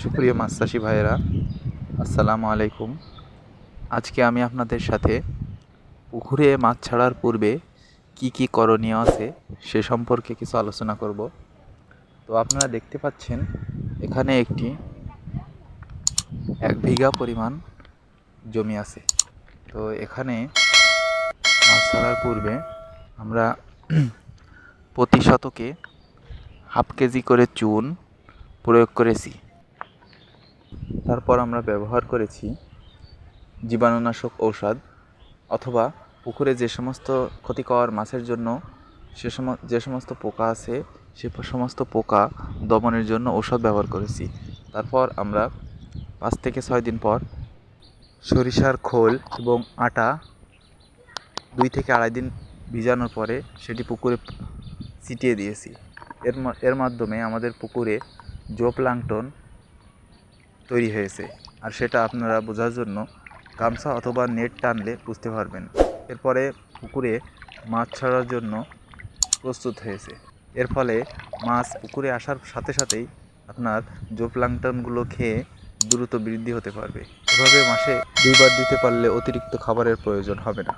সুপ্রিয় চাষি ভাইয়েরা, আসসালামু আলাইকুম। আজকে আমি আপনাদের সাথে পুকুরে মাছ ছাড়ার পূর্বে কি কি করণীয় আছে সে সম্পর্কে কিছু আলোচনা করব। তো আপনারা দেখতে পাচ্ছেন, এখানে একটি এক বিঘা পরিমাণ জমি আছে। তো এখানে মাছ ছাড়ার পূর্বে আমরা প্রতি শতকে হাফ কেজি করে চুন প্রয়োগ করেছি। তারপর আমরা ব্যবহার করেছি জীবাণুনাশক ঔষধ অথবা পুকুরে যে সমস্ত ক্ষতিকর মাছের জন্য সে সম যে সমস্ত পোকা আছে, সে সমস্ত পোকা দমনের জন্য ঔষধ ব্যবহার করেছি। তারপর আমরা পাঁচ থেকে ছয় দিন পর সরিষার খোল এবং আটা দুই থেকে আড়াই দিন ভিজানোর পরে সেটি পুকুরে ছিটিয়ে দিয়েছি। এর এর মাধ্যমে আমাদের পুকুরে জোপ জোপ্লাংটন তৈরি হয়েছে। আর সেটা আপনারা বোঝার জন্য গামছা অথবা নেট টানলে বুঝতে পারবেন। এরপরে পুকুরে মাছ ছাড়ার জন্য প্রস্তুত হয়েছে। এর ফলে মাছ পুকুরে আসার সাথে সাথেই আপনার জোপ্লাংটনগুলো খেয়ে দ্রুত বৃদ্ধি হতে পারবে। এভাবে মাসে দুইবার দিতে পারলে অতিরিক্ত খাবারের প্রয়োজন হবে না।